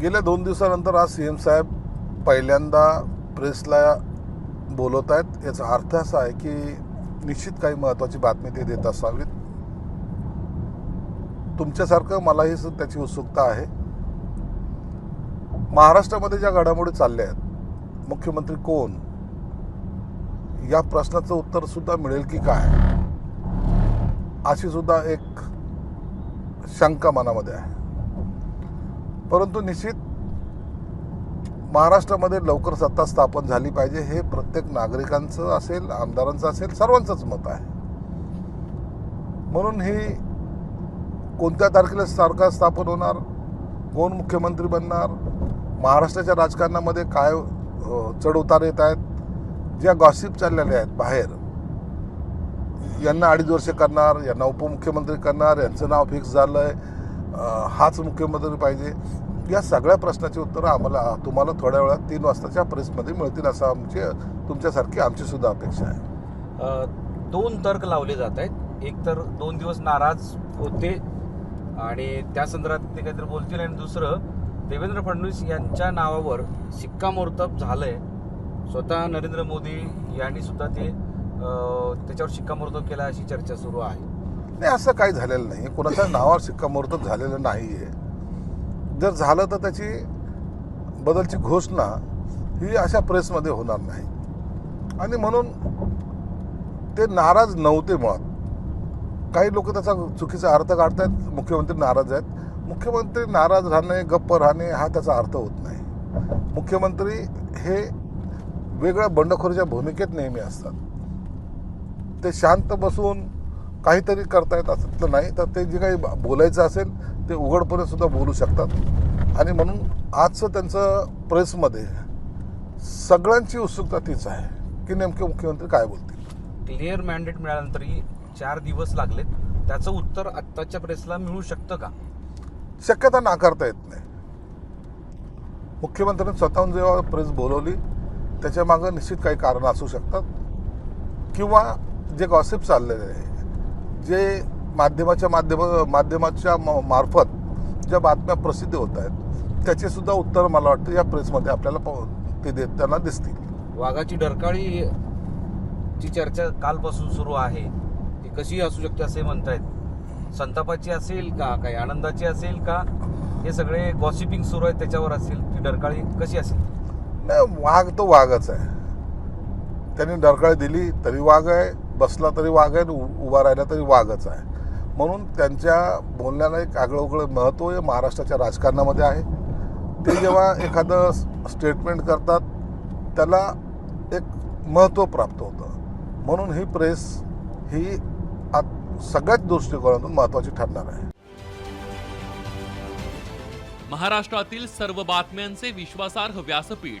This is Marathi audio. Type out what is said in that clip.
गेल्या दोन दिवसानंतर आज सी एम साहेब पहिल्यांदा प्रेसला बोलवत आहेत. याचा अर्थ असा आहे की निश्चित काही महत्त्वाची बातमी ते देत असावीत. तुमच्यासारखं मलाही त्याची उत्सुकता आहे. महाराष्ट्रामध्ये ज्या घडामोडी चालल्या आहेत मुख्यमंत्री कोण? या प्रश्नाचं उत्तर सुद्धा मिळेल की काय? अशी सुद्धा एक शंका मनामध्ये आहे. परंतु निश्चित महाराष्ट्रामध्ये लवकर सत्ता स्थापन झाली पाहिजे हे प्रत्येक नागरिकांचं असेल आमदारांचं असेल सर्वांचंच मत आहे. म्हणून ही कोणत्या तारखेला सरकार स्थापन होणार कोण मुख्यमंत्री बनणार महाराष्ट्राच्या राजकारणामध्ये काय चढउतार येत आहेत ज्या गॉसिप चाललेल्या आहेत बाहेर यांना अडीच वर्ष करणार यांना उपमुख्यमंत्री करणार यांचं नाव फिक्स झालं आहे हाच मुख्यमंत्री पाहिजे. या सगळ्या प्रश्नाची उत्तरं आम्हाला तुम्हाला थोड्या वेळात तीन वाजताच्या प्रेसमध्ये मिळतील असं आमची तुमच्यासारखी आमची सुद्धा अपेक्षा आहे. दोन तर्क लावले जात आहेत. एक तर दोन दिवस नाराज होते आणि त्या संदर्भात ते काहीतरी बोलतील. आणि दुसरं देवेंद्र फडणवीस यांच्या नावावर शिक्कामोर्तब झालंय. स्वतः नरेंद्र मोदी यांनी सुद्धा ते त्याच्यावर शिक्कामोर्तब केला अशी चर्चा सुरू आहे. नाही असं काही झालेलं नाही. कोणाच्या नावावर शिक्कामोर्तब झालेलं नाही आहे जर झालं तर त्याची बदलची घोषणा ही अशा प्रेसमध्ये होणार नाही. आणि म्हणून ते नाराज नव्हते मुळात. काही लोक त्याचा चुकीचा अर्थ काढतायत मुख्यमंत्री नाराज आहेत. मुख्यमंत्री नाराज राहणे गप्प राहणे हा त्याचा अर्थ होत नाही. मुख्यमंत्री हे वेगळ्या बंडखोरीच्या भूमिकेत नेहमी असतात. ते शांत बसून काहीतरी करतायत असं तर नाही तर ते जे काही बोलायचं असेल ते उघडपणे सुद्धा बोलू शकतात. आणि म्हणून आजचं त्यांचं प्रेसमध्ये सगळ्यांची उत्सुकता तीच आहे की नेमके मुख्यमंत्री काय बोलतील. क्लिअर मॅन्डेट मिळाल्यानंतरही चार दिवस लागलेत. त्याचं उत्तर आत्ताच्या प्रेसला मिळू शकतं का? शक्यता नाकारता येत नाही. मुख्यमंत्र्यांनी स्वतःहून जेव्हा प्रेस बोलवली त्याच्या मागं निश्चित काही कारण असू शकतात. किंवा जे गॉसिप चाललेले आहे जे माध्यमाच्या माध्यम माध्यमाच्या म- मार्फत ज्या बातम्या प्रसिद्ध होत आहेत त्याचे सुद्धा उत्तर मला वाटतं या प्रेसमध्ये आपल्याला ते देताना दिसतील. वाघाची डरकाळी ची चर्चा कालपासून सुरू आहे. ती कशी असू शकते असे म्हणतायत. संतापाची असेल का काही आनंदाची असेल का हे सगळे गॉसिपिंग सुरू आहे त्याच्यावर असेल. ती डरकाळी कशी असेल? नाही वाघ तो वाघच आहे. त्यांनी डरकाळी दिली तरी वाघ आहे. बसला तरी वाघ आहे उ- उभा राहिला तरी वाघच आहे. म्हणून त्यांच्या बोलण्याला एक आगळं महत्त्व हे महाराष्ट्राच्या राजकारणामध्ये आहे. ते जेव्हा एखादं स्टेटमेंट करतात त्याला एक महत्त्व प्राप्त होतं. म्हणून ही प्रेस ही आत- सगळ्याच दृष्टिकोनातून महत्त्वाची ठरणार आहे. महाराष्ट्रातील सर्व बातम्यांचे विश्वासार्ह व्यासपीठ